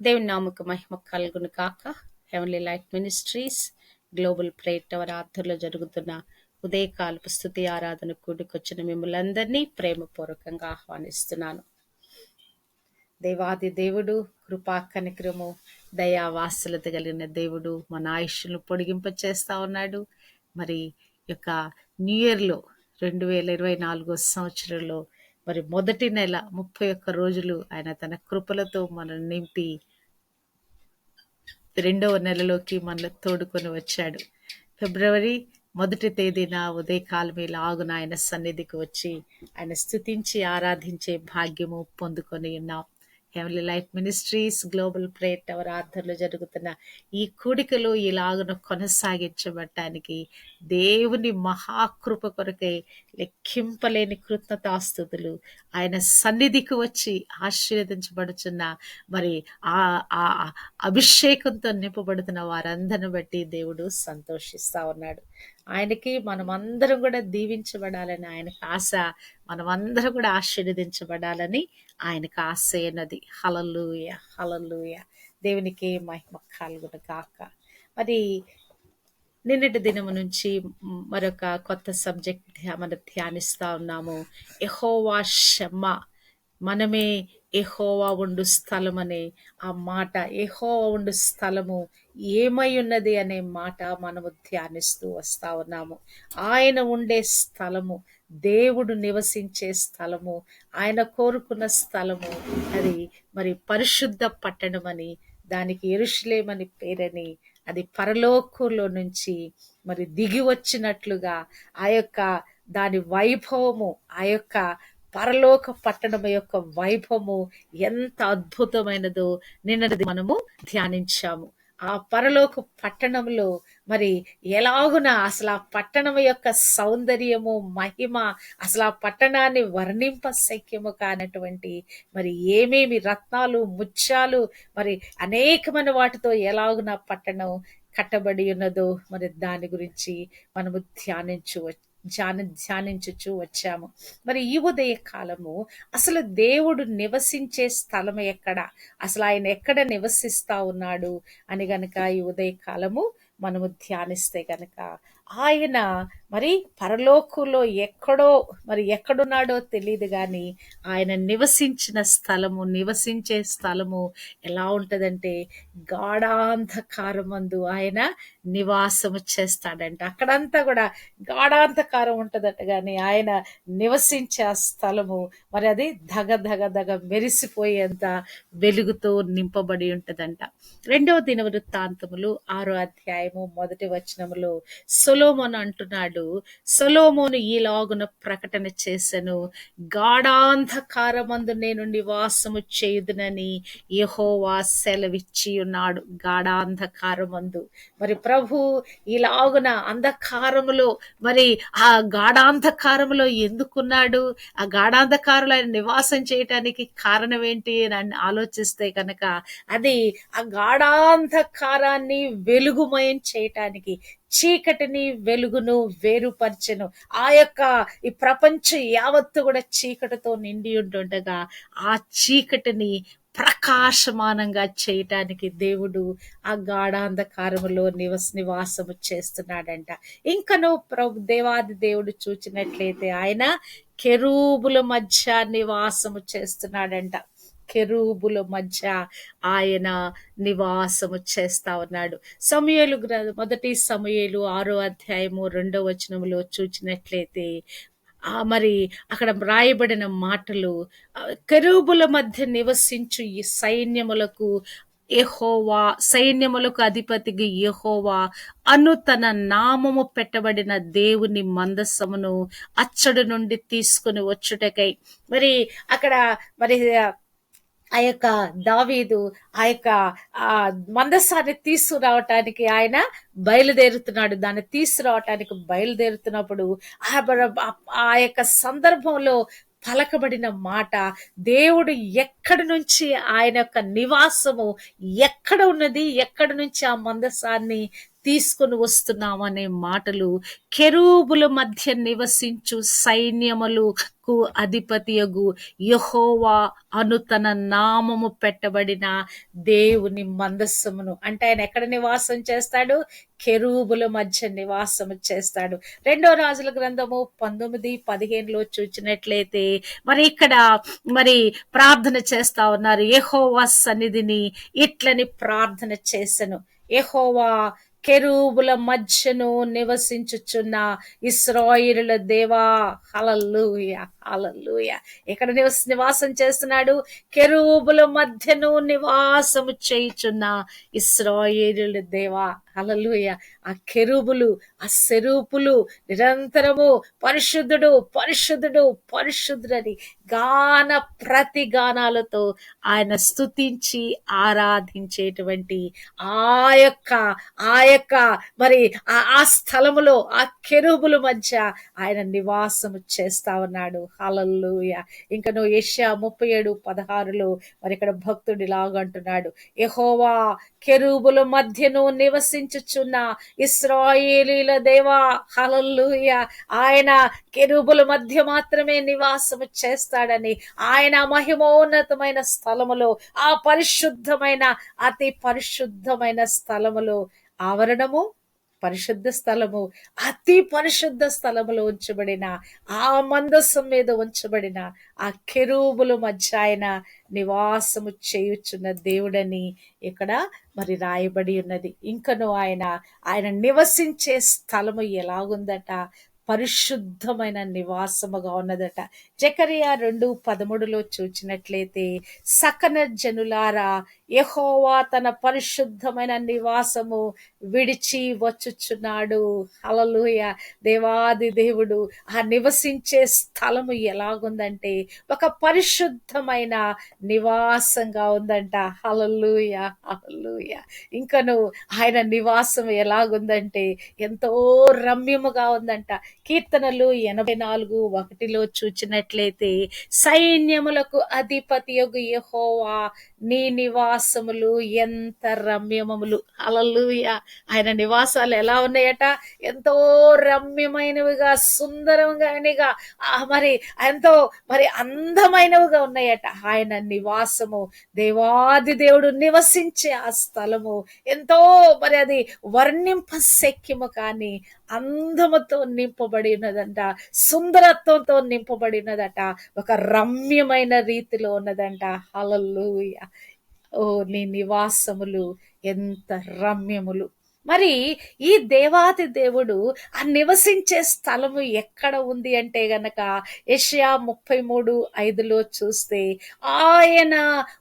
దేవుని నామకు మహిమ కలుగును కాక heavenly light ministries global prayer tower ఆధ్వర్యంలో జరుగుతున్న ఉదయకాలపు స్థుతి ఆరాధన కూడికొచ్చిన మిమ్మల్ని అందరినీ ప్రేమపూర్వకంగా ఆహ్వానిస్తున్నాను. దేవాది దేవుడు కృపా కనిక్రము దయా కలిగిన దేవుడు మన ఆయుష్ను పొడిగింప చేస్తా ఉన్నాడు. మరి యొక్క న్యూ ఇయర్లో రెండు వేల ఇరవై నాలుగో సంవత్సరంలో మరి మొదటి నెల ముప్పై ఒక్క రోజులు ఆయన తన కృపలతో మనం నింపి రెండవ నెలలోకి మనల్ని తోడుకొని వచ్చాడు. ఫిబ్రవరి మొదటి తేదీన ఉదయకాలం లాగున ఆయన సన్నిధికి వచ్చి ఆయన స్థుతించి ఆరాధించే భాగ్యము పొందుకొని ఉన్నాం. Heavenly life ministries global prayer tower ఆధ్వర్యంలో జరుగుతున్న ఈ కూడికలు ఇలాగున కొనసాగించబడటానికి దేవుని మహాకృప కొరకై లెక్కింపలేని కృతజ్ఞతాస్థుతులు ఆయన సన్నిధికి వచ్చి ఆశీర్వదించబడుచున్న మరి ఆ ఆ అభిషేకంతో నింపబడుతున్న వారందరిని బట్టి దేవుడు సంతోషిస్తా ఉన్నాడు. ఆయనకి మనమందరం కూడా దీవించబడాలని ఆయనకు ఆశ మనమందరం కూడా ఆశీర్వదించబడాలని ఆయనకు ఆశ అయినది హలలుయ హలలుయ దేవునికి మహిమ కలుగును కాక మరి నిన్నటి దినము నుంచి మరొక కొత్త సబ్జెక్ట్ మనం ధ్యానిస్తా ఉన్నాము. ఎహోవా షమ్మ మనమే ఎహోవా ఉండు స్థలం అనే ఆ మాట. ఎహోవా ఉండు స్థలము ఏమై ఉన్నది అనే మాట మనము ధ్యానిస్తూ వస్తా ఉన్నాము. ఆయన ఉండే స్థలము దేవుడు నివసించే స్థలము ఆయన కోరుకున్న స్థలము అది మరి పరిశుద్ధ పట్టణమని దానికి ఎరుషులేమని పేరని అది పరలోకంలో నుంచి మరి దిగి వచ్చినట్లుగా ఆ యొక్క దాని వైభవము ఆ యొక్క పరలోక పట్టణం యొక్క వైభవము ఎంత అద్భుతమైనదో నిన్నది మనము ధ్యానించాము. ఆ పరలోక పట్టణంలో మరి ఎలాగున అసలు ఆ పట్టణం యొక్క సౌందర్యము మహిమ అసలు ఆ పట్టణాన్ని వర్ణింప శక్యము కానటువంటి మరి ఏమేమి రత్నాలు ముత్యాలు మరి అనేకమైన వాటితో ఎలాగున పట్టణం కట్టబడి ఉన్నదో మరి దాని గురించి మనము ధ్యానించవచ్చు. ధ్యాన ధ్యానించుచు వచ్చాము. మరి ఈ ఉదయ కాలము అసలు దేవుడు నివసించే స్థలం ఎక్కడ? అసలు ఆయన ఎక్కడ నివసిస్తా ఉన్నాడు? అని గనక ఈ ఉదయ కాలము మనము ధ్యానిస్తే గనక ఆయన మరి పరలోకులో ఎక్కడో మరి ఎక్కడున్నాడో తెలియదు కానీ ఆయన నివసించిన స్థలము నివసించే స్థలము ఎలా ఉంటుందంటే గాఢాంధకారమందు ఆయన నివాసము చేస్తాడంట. అక్కడంతా కూడా గాఢాంధకారం ఉంటుందట కానీ ఆయన నివసించే ఆ స్థలము మరి అది ధగ ధగ ధగ మెరిసిపోయేంత వెలుగుతో నింపబడి ఉంటుందంట. రెండవ దిన వృత్తాంతములు ఆరో అధ్యాయము మొదటి వచనములో సొలోమోన్ అంటున్నాడు. సొలోమోను ఈలాగున ప్రకటన చేశను గాఢాంధకారమందు నేను నివాసము చేయుదునని యహోవా సెలవిచ్చి ఉన్నాడు గాఢాంధకారమందు. మరి ప్రభు ఈలాగున అంధకారములో మరి ఆ గాఢాంధకారములో ఎందుకున్నాడు? ఆ గాఢాంధకారులు ఆయన నివాసం చేయటానికి కారణం ఏంటి అని ఆలోచిస్తే కనుక అది ఆ గాఢాంధకారాన్ని వెలుగుమయం చేయటానికి చీకటిని వెలుగును వేరుపరచెను. ఆ యొక్క ఈ ప్రపంచం యావత్తు కూడా చీకటితో నిండి ఉంటుండగా ఆ చీకటిని ప్రకాశమానంగా చేయటానికి దేవుడు ఆ గాఢాంధకారములో నివస్ నివాసము చేస్తున్నాడంట. ఇంకను ప్రభు దేవాది దేవుడు చూచినట్లయితే ఆయన కెరూబుల మధ్య నివాసము చేస్తున్నాడంట. కెరూబుల మధ్య ఆయన నివాసము చేస్తా ఉన్నాడు. సమయలు మొదటి సమయలు ఆరో అధ్యాయము రెండో వచనములో చూచినట్లయితే మరి అక్కడ వ్రాయబడిన మాటలు కెరూబుల మధ్య నివసించు ఈ సైన్యములకు యహోవా సైన్యములకు అధిపతికి యహోవా అను తన నామము పెట్టబడిన దేవుని మందస్సమును అచ్చడు నుండి తీసుకుని వచ్చుటకై. మరి అక్కడ మరి ఆ యొక్క దావీదు ఆ యొక్క ఆ మందస్సాన్ని తీసుకురావటానికి ఆయన బయలుదేరుతున్నాడు. దాన్ని తీసుకురావటానికి బయలుదేరుతున్నప్పుడు ఆ యొక్క సందర్భంలో పలకబడిన మాట దేవుడు ఎక్కడి నుంచి ఆయన యొక్క నివాసము ఎక్కడ ఉన్నది? ఎక్కడి నుంచి ఆ మందసాన్ని తీసుకొని వస్తున్నామనే మాటలు కెరూబుల మధ్య నివసించు సైన్యములకు అధిపతియగు యహోవా అను తన నామము పెట్టబడిన దేవుని మందస్సమును అంటే ఆయన ఎక్కడ నివాసం చేస్తాడు? కెరూబుల మధ్య నివాసము చేస్తాడు. రెండో రాజుల గ్రంథము పంతొమ్మిది పదిహేనులో చూచినట్లయితే మరి ఇక్కడ మరి ప్రార్థన చేస్తా ఉన్నారు. యహోవా సన్నిధిని ఇట్లని ప్రార్థన చేశను యహోవా కెరూబుల మధ్యను నివసించుచున్న ఇస్రాయిల దేవా. Hallelujah hallelujah. ఎక్కడ నివస నివాసం చేస్తున్నాడు? కెరూబుల మధ్యను నివాసము చేయుచున్న ఇస్రాయిల దేవా. హలలుయ ఆ కెరూబులు ఆ సెరూపులు నిరంతరము పరిశుద్ధుడు పరిశుద్ధుడు పరిశుద్ధుడని గాన ప్రతి గానాలతో ఆయన స్తుతించి ఆరాధించేటువంటి ఆ యొక్క ఆ యొక్క మరి ఆ ఆ స్థలములో ఆ కెరూబుల మధ్య ఆయన నివాసము చేస్తా ఉన్నాడు. హలల్లుయ. ఇంకా నువ్వు ఏషియా ముప్పై ఏడు పదహారులో మరి ఇక్కడ భక్తుడు ఇలాగంటున్నాడు యహోవా కెరూబుల మధ్యను నివసించుచున్న ఇస్రాయేలీల దేవా హలల్లుయ. ఆయన కెరుబుల మధ్య మాత్రమే నివాసము చేస్తాడని ఆయన మహిమోన్నతమైన స్థలములో ఆ పరిశుద్ధమైన అతి పరిశుద్ధమైన స్థలములో ఆవరణము పరిశుద్ధ స్థలము అతి పరిశుద్ధ స్థలములో ఉంచబడిన ఆ మందస్సం మీద ఉంచబడిన ఆ కెరూబుల మధ్య ఆయన నివాసము చేయుచున్న దేవుడని ఇక్కడ మరి రాయబడి ఉన్నది. ఇంకను ఆయన ఆయన నివసించే స్థలము ఎలాగుందట? పరిశుద్ధమైన నివాసముగా ఉన్నదట. జకరియా రెండు పదమూడులో చూచినట్లయితే సకన జనులారా యహోవా తన పరిశుద్ధమైన నివాసము విడిచి వచ్చుచున్నాడు. హలలుయ దేవాది దేవుడు ఆ నివసించే స్థలము ఎలాగుందంటే ఒక పరిశుద్ధమైన నివాసంగా ఉందంట. హలలుయ హలలుయ ఇంకను ఆయన నివాసం ఎలాగుందంటే ఎంతో రమ్యముగా ఉందంట. కీర్తనలు ఎనభై నాలుగు ఒకటిలో చూచినట్లయితే సైన్యములకు అధిపతి యొక్క యహోవా నీ నివాసములు ఎంత రమ్యమములు. అలలుయ ఆయన నివాసాలు ఎలా ఉన్నాయట? ఎంతో రమ్యమైనవిగా సుందరంగానిగా ఆ మరి ఎంతో మరి అందమైనవిగా ఉన్నాయట. ఆయన నివాసము దేవాది దేవుడు నివసించే ఆ స్థలము. ఎంతో మరి అది వర్ణింప శక్యము కానీ అందముతో నింపబడి ఉన్నదంట సుందరత్వంతో నింపబడి ఒక రమ్యమైన రీతిలో ఉన్నదంట. హలల్లుయ. ఓ నీ నివాసములు ఎంత రమ్యములు. మరి ఈ దేవాది దేవుడు ఆ నివసించే స్థలము ఎక్కడ ఉంది అంటే గనక ఏషియా ముప్పై మూడు ఐదులో చూస్తే ఆయన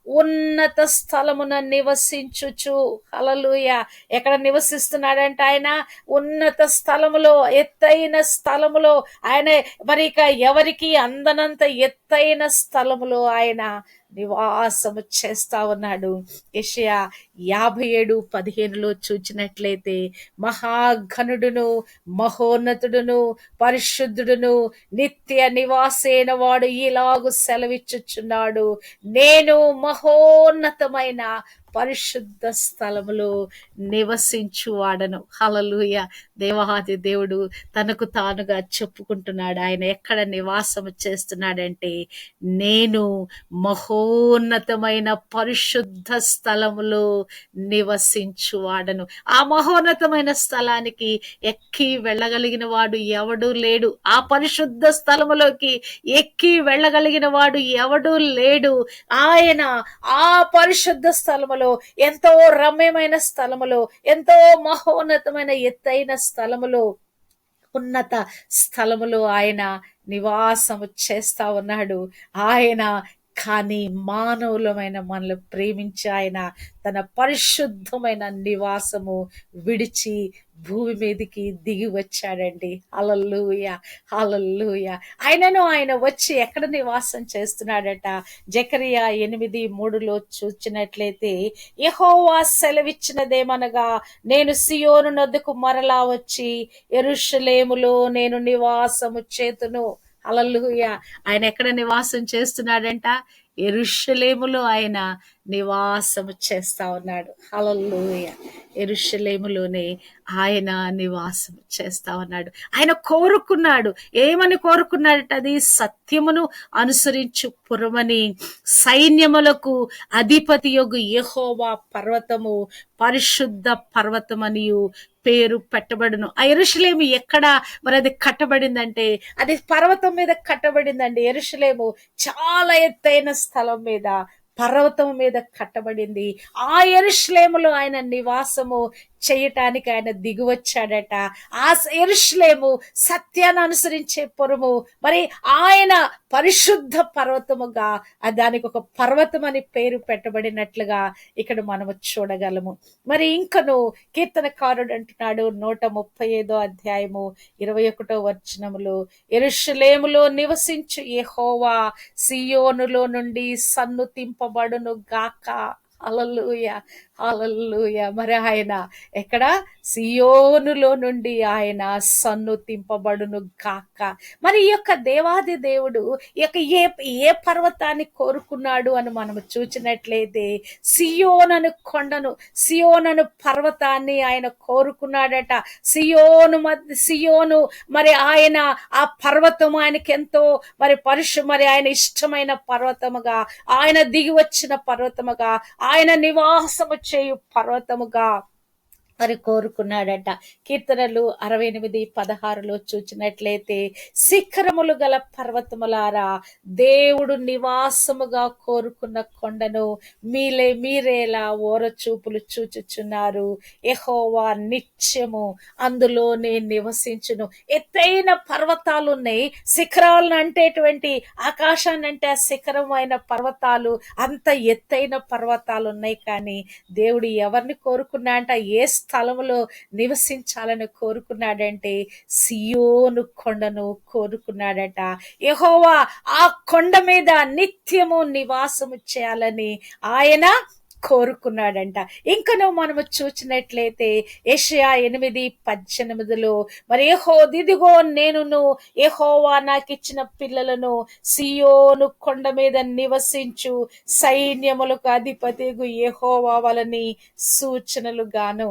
ఉన్నత స్థలమున నివసించుచు. హలలుయ ఎక్కడ నివసిస్తున్నాడంటే ఆయన? ఉన్నత స్థలములో ఎత్తైన స్థలములో. ఆయన మరి ఇక ఎవరికి అందనంత ఎత్తైన స్థలములో ఆయన నివాసము చేస్తా ఉన్నాడు. యషయా యాభై ఏడు పదిహేనులో చూచినట్లయితే మహాఘనుడును మహోన్నతుడును పరిశుద్ధుడును నిత్య నివాసేన వాడు ఇలాగు సెలవిచ్చుచున్నాడు. నేను మహోన్నతమైన పరిశుద్ధ స్థలములో నివసించువాడను. హలలుయ దేవహాది దేవుడు తనకు తానుగా చెప్పుకుంటున్నాడు. ఆయన ఎక్కడ నివాసము చేస్తున్నాడంటే నేను మహోన్నతమైన పరిశుద్ధ స్థలములో నివసించువాడను. ఆ మహోన్నతమైన స్థలానికి ఎక్కి వెళ్ళగలిగిన వాడు ఎవడూ లేడు. ఆ పరిశుద్ధ స్థలములోకి ఎక్కి వెళ్ళగలిగిన వాడు ఎవడూ లేడు. ఆయన ఆ పరిశుద్ధ స్థలములో ఎంతో రమ్యమైన స్థలములో ఎంతో మహోన్నతమైన ఎత్తైన స్థలములో ఉన్నత స్థలములో ఆయన నివాసము చేస్తా ఉన్నాడు. ఆయన కానీ మానవులమైన మనల్ని ప్రేమించి ఆయన తన పరిశుద్ధమైన నివాసము విడిచి భూమి మీదకి దిగి వచ్చాడండి. హలల్లుయ అలల్లూయ ఆయనను ఆయన వచ్చి ఎక్కడ నివాసం చేస్తున్నాడట? జకరియా ఎనిమిది మూడులో చూచినట్లయితే యహోవా సెలవిచ్చినదేమనగా నేను సియోను నద్దుకు మరలా వచ్చి ఎరుషలేములో నేను నివాసము చేతును. అలల్లుయ ఆయన ఎక్కడ నివాసం చేస్తున్నాడంట? ఎరుషలేములో ఆయన నివాసం చేస్తా ఉన్నాడు. అలల్లుయ ఎరుషలేములోనే ఆయన నివాసం చేస్తా ఉన్నాడు. ఆయన కోరుకున్నాడు. ఏమని కోరుకున్నాడట? అది సత్యమును అనుసరించు పురమని. సైన్యములకు అధిపతి యొగు యహోవా పర్వతము పరిశుద్ధ పర్వతమనియు పేరు పెట్టబడును. ఆ ఎరుషలేము ఎక్కడ? మరి అది కట్టబడిందంటే? అది పర్వతం మీద కట్టబడిందండి. ఎరుషలేము చాలా ఎత్తైన స్థలం మీద. పర్వతం మీద కట్టబడింది. ఆ ఎరుషలేములో ఆయన నివాసము చేయటానికి ఆయన దిగువచ్చాడట. ఆ ఎరుషలేము సత్యాన్ని అనుసరించే పురము. మరి ఆయన పరిశుద్ధ పర్వతముగా దానికి ఒక పర్వతం అని పేరు పెట్టబడినట్లుగా ఇక్కడ మనము చూడగలము. మరి ఇంకను కీర్తనకారుడు అంటున్నాడు నూట ముప్పై ఐదో అధ్యాయము ఇరవై ఒకటో వచనములు. ఎరుషలేములో నివసించు యెహోవా సియోనులో నుండి సన్నుతింపబడును గాక. అలలుయ అలలుయ మరి ఆయన ఎక్కడ? సియోనులో నుండి ఆయన సన్ను తింపబడును గాక. మరి ఈ యొక్క దేవాది దేవుడు ఈ యొక్క ఏ ఏ పర్వతాన్ని కోరుకున్నాడు అని మనము చూచినట్లయితే సియోనను కొండను సియోనను పర్వతాన్ని ఆయన కోరుకున్నాడట. సియోను మధ్య సియోను మరి ఆయన ఆ పర్వతం ఆయనకి ఎంతో మరి పరుషు మరి ఆయన ఇష్టమైన పర్వతముగా ఆయన దిగి వచ్చిన పర్వతముగా ఆయన నివాసము చేయు పర్వతముగా మరి కోరుకున్నాడట. కీర్తనలు అరవై ఎనిమిది పదహారులో చూచినట్లయితే శిఖరములు గల పర్వతములారా దేవుడు నివాసముగా కోరుకున్న కొండను మీలే మీరేలా ఓర చూపులు చూచుచున్నారు. ఎహోవా నిత్యము అందులోనే నివసించును. ఎత్తైన పర్వతాలు ఉన్నాయి. శిఖరాలను అంటేటువంటి ఆకాశాన్ని అంటే ఆ శిఖరమైన పర్వతాలు అంత ఎత్తైన పర్వతాలు ఉన్నాయి. కానీ దేవుడు ఎవరిని కోరుకున్నా అంట ఏ స్థలములో నివసించాలని కోరుకున్నాడంటే సియోను కొండను కోరుకున్నాడట. యహోవా ఆ కొండ మీద నిత్యము నివాసము చేయాలని ఆయన కోరుకున్నాడంట. ఇంకనూ మనము చూసినట్లయితే ఏషియా ఎనిమిది పద్దెనిమిదిలో మరి ఏహో దిదిగో నేనును ఏహోవా నాకు ఇచ్చిన పిల్లలను సియోను కొండ మీద నివసించు సైన్యములకు అధిపతిగు ఏహోవా వలని సూచనలు గాను.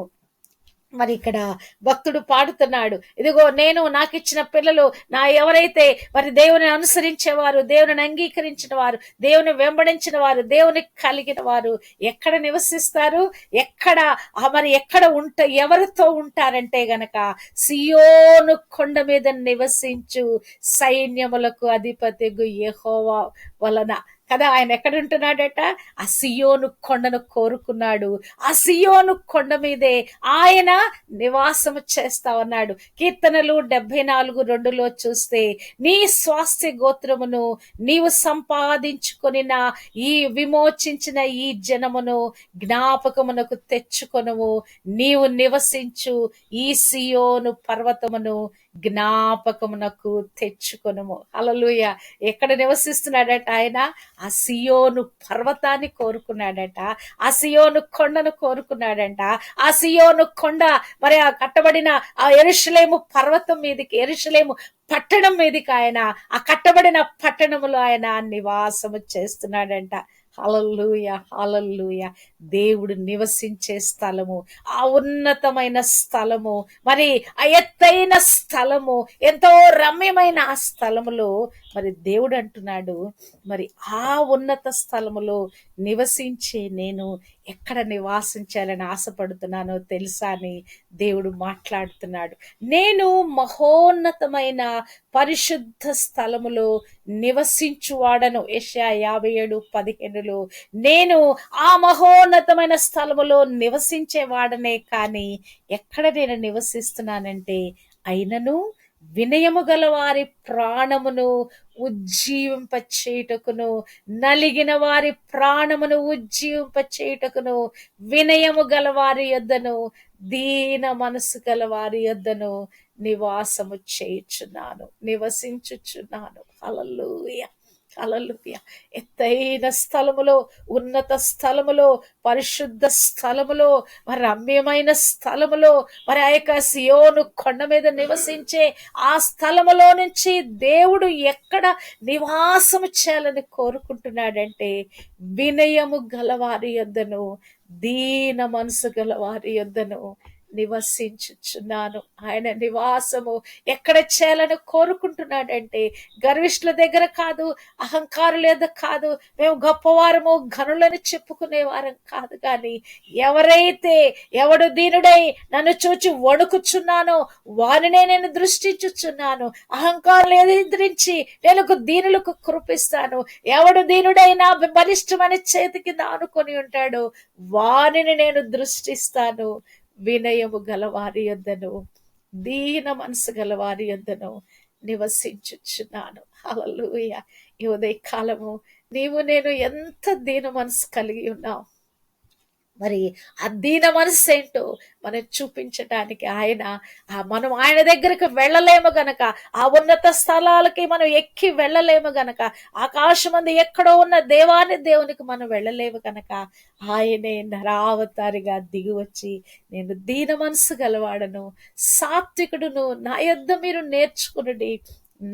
మరి ఇక్కడ భక్తుడు పాడుతున్నాడు. ఇదిగో నేను నాకు ఇచ్చిన పిల్లలు నా ఎవరైతే మరి దేవుని అనుసరించేవారు దేవుని అంగీకరించిన వారు దేవుని వెంబడించిన వారు దేవుని కలిగిన వారు ఎక్కడ నివసిస్తారు? ఎక్కడ మరి ఎక్కడ ఉంట ఎవరితో ఉంటారంటే గనక సియోను కొండ మీద నివసించు సైన్యములకు అధిపతి యహోవా వలన. కదా ఆయన ఎక్కడ ఉంటున్నాడట ఆ సియోను కొండను కోరుకున్నాడు. ఆ సియోను కొండ మీదే ఆయన నివాసము చేస్తా ఉన్నాడు. కీర్తనలు డెబ్బై నాలుగు రెండులో చూస్తే నీ స్వాస్థ్య గోత్రమును నీవు సంపాదించుకొని ఈ విమోచించిన ఈ జనమును జ్ఞాపకమునకు తెచ్చుకొనుము. నీవు నివసించు ఈ సియోను పర్వతమును జ్ఞాపకమునకు తెచ్చుకొనుము. అలలుయ ఎక్కడ నివసిస్తున్నాడట ఆయన? ఆ సియోను పర్వతాన్ని కోరుకున్నాడట. ఆ సియోను కొండను కోరుకున్నాడంట. ఆ సియోను కొండ మరి ఆ కట్టబడిన ఆ ఎరుషులేము పర్వతం మీదకి ఎరుషలేము పట్టణం మీదకి ఆయన ఆ కట్టబడిన పట్టణములో ఆయన నివాసము చేస్తున్నాడంట. Hallelujah hallelujah. దేవుడు నివసించే స్థలము ఆ ఉన్నతమైన స్థలము మరి ఆ ఎత్తైన స్థలము ఎంతో రమ్యమైన ఆ స్థలములో మరి దేవుడు అంటున్నాడు మరి ఆ ఉన్నత స్థలములో నివసించే నేను ఎక్కడ నివాసించాలని ఆశపడుతున్నానో తెలుసా అని దేవుడు మాట్లాడుతున్నాడు. నేను మహోన్నతమైన పరిశుద్ధ స్థలములో నివసించువాడను. ఏషియా యాభై ఏడు పదిహేనులో నేను ఆ మహోన్నతమైన స్థలములో నివసించేవాడనే కానీ ఎక్కడ నేను నివసిస్తున్నానంటే అయినను వినయము గల వారి ప్రాణమును ఉజ్జీవింపచేయుటకును నలిగిన వారి ప్రాణమును ఉజ్జీవింపచేయుటకును వినయము గల వారి యొద్దను దీన మనసు గల వారి యొద్దను నివాసము చేయుచున్నాను నివసించుచున్నాను. హల్లెలూయా. హల్లెలూయా ఎత్తైన స్థలములో ఉన్నత స్థలములో పరిశుద్ధ స్థలములో మరి రమ్యమైన స్థలములో మరి ఆ యొక్క సియోను కొండ మీద నివసించే ఆ స్థలములో నుంచి దేవుడు ఎక్కడ నివాసము చేయాలని కోరుకుంటున్నాడంటే వినయము గలవారి యొద్దను దీన మనసు గలవారి యొద్దను నివసించుచున్నాను. ఆయన నివాసము ఎక్కడ చేయాలని కోరుకుంటున్నాడంటే గర్విష్ఠుల దగ్గర కాదు అహంకారుల కాదు మేము గొప్పవారము గనులను చెప్పుకునే వారం కాదు కానీ ఎవరైతే ఎవడు దీనుడై నన్ను చూచి వణుకుచున్నానో వారినే నేను దృష్టించుచున్నాను. అహంకారులు ఎదిరించి నేను దీనులకు కృపిస్తాను ఎవడు దీనుడైనా బలిష్టమని చేతి కింద ఆనుకొని ఉంటాడు వారిని నేను దృష్టిస్తాను. వినయము గలవారి యొద్దను దీన మనసు గలవారి యొద్దను నివసించుచున్నాను. అలలుయ ఈ ఉదయకాలము నీవు నేను ఎంత దీన మనసు కలిగి ఉన్నావు. మరి ఆ దీన మనసు ఏంటో మనం చూపించడానికి ఆయన మనం ఆయన దగ్గరకు వెళ్ళలేము గనక ఆ ఉన్నత స్థలాలకి మనం ఎక్కి వెళ్ళలేము గనక ఆకాశమంది ఎక్కడో ఉన్న దేవాన్ని దేవునికి మనం వెళ్ళలేము గనక ఆయనే నరావతారిగా దిగి వచ్చి నేను దీన మనసు గలవాడను. సాత్వికుడును నా యొద్ద మీరు నేర్చుకునుడి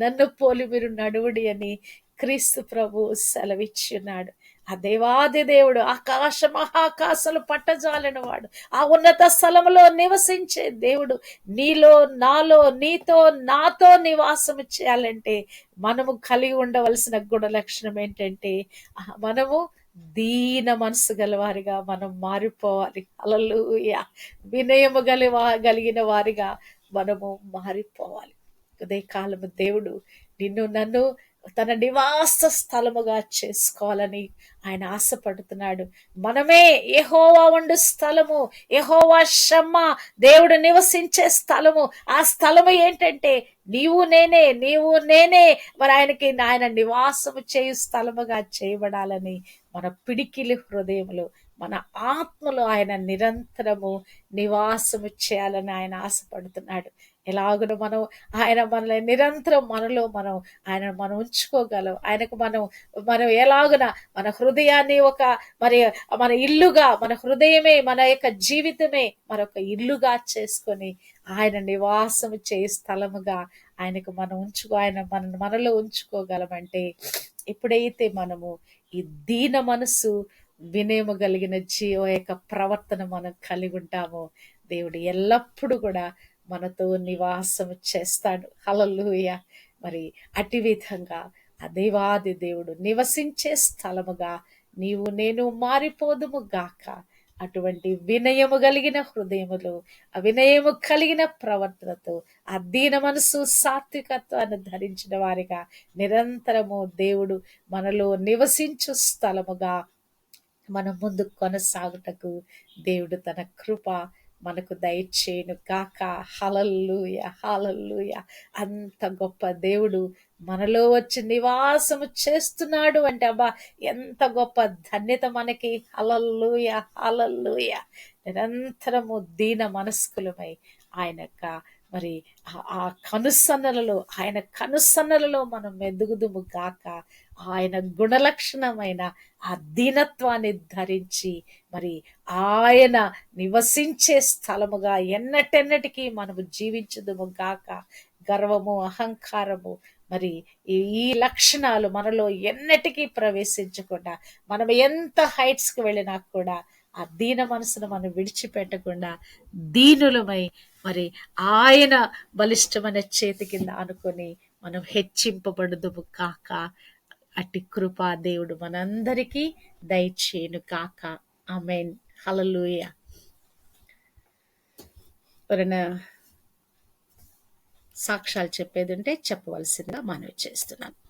నన్ను పోలి మీరు నడువుడి అని క్రీస్తు ప్రభు సెలవిచ్చున్నాడు. ఆ దేవాది దేవుడు ఆకాశ మహాకాశలు పట్టజాలిన వాడు. ఆ ఉన్నత స్థలములో నివసించే దేవుడు నీలో నాలో నీతో నాతో నివాసం చేయాలంటే మనము కలిగి ఉండవలసిన గుణ లక్షణం ఏంటంటే మనము దీన మనసు గలవారిగా మనం మారిపోవాలి. అలలుయ వినయము గలివా కలిగిన వారిగా మనము మారిపోవాలి. ఉదయకాలము దేవుడు నిన్ను నన్ను తన నివాస స్థలముగా చేసుకోవాలని ఆయన ఆశపడుతున్నాడు. మనమే ఎహోవా ఉండు స్థలము ఎహోవా షమ్మ దేవుడు నివసించే స్థలము. ఆ స్థలము ఏంటంటే నీవు నేనే నీవు నేనే. మరి ఆయనకి ఆయన నివాసము చేయు స్థలముగా చేయబడాలని మన పిడికిలి హృదయములు మన ఆత్మలో ఆయన నిరంతరము నివాసము చేయాలని ఆయన ఆశపడుతున్నాడు. ఎలాగున మనం ఆయన మనల్ని నిరంతరం మనలో మనం ఆయన మనం ఉంచుకోగలం. ఆయనకు మనం మనం ఎలాగున మన హృదయాన్ని ఒక మరి మన ఇల్లుగా మన హృదయమే మన యొక్క జీవితమే మరొక ఇల్లుగా చేసుకొని ఆయన నివాసం చేయ స్థలముగా ఆయనకు మనం ఉంచుకో ఆయన మన మనలో ఉంచుకోగలమంటే ఎప్పుడైతే మనము ఈ దీన మనసు వినయము కలిగిన జీవ యొక్క ప్రవర్తన మనం కలిగి ఉంటామో. దేవుడు ఎల్లప్పుడూ కూడా మనతో నివాసం చేస్తాడు. హలలుయ మరి అటు విధంగా ఆ దేవాది దేవుడు నివసించే స్థలముగా నీవు నేను మారిపోదుము గాక. అటువంటి వినయము కలిగిన హృదయములు ఆ వినయము కలిగిన ప్రవర్తనతో ఆ దీన మనసు సాత్వికత్వాన్ని ధరించిన వారిగా నిరంతరము దేవుడు మనలో నివసించు స్థలముగా మన ముందు కొనసాగుటకు దేవుడు తన కృప మనకు దయచేయును కాక హలల్లుయ హలల్లుయ. అంత గొప్ప దేవుడు మనలో వచ్చి నివాసము చేస్తున్నాడు అంటే అబ్బా ఎంత గొప్ప ధన్యత మనకి. Hallelujah hallelujah. నిరంతరము దీన మనస్కులమై ఆయన యొక్క మరి ఆ- ఆ కనుసన్నలలో ఆయన కనుసన్నలలో మనం మెదుగుదుము గాక ఆయన గుణలక్షణమైన ఆ దీనత్వాన్ని ధరించి మరి ఆయన నివసించే స్థలముగా ఎన్నటెన్నటికీ మనము జీవించుదుము గాక. గర్వము అహంకారము మరి ఈ లక్షణాలు మనలో ఎన్నటికీ ప్రవేశించకుండా మనం ఎంత హైట్స్కి వెళ్ళినా కూడా ఆ దీన మనసును మనం విడిచిపెట్టకుండా దీనులమై మరి ఆయన బలిష్టమైన చేతి కింద అనుకొని మనం హెచ్చింపబడదుము కాక. అట్టి కృపా దేవుడు మనందరికీ దయచేయును కాక. ఆమెన్. హలలుయ ఎవరైనా సాక్ష్యాలు చెప్పేది ఉంటే చెప్పవలసిందిగా మనవి చేస్తున్నాను.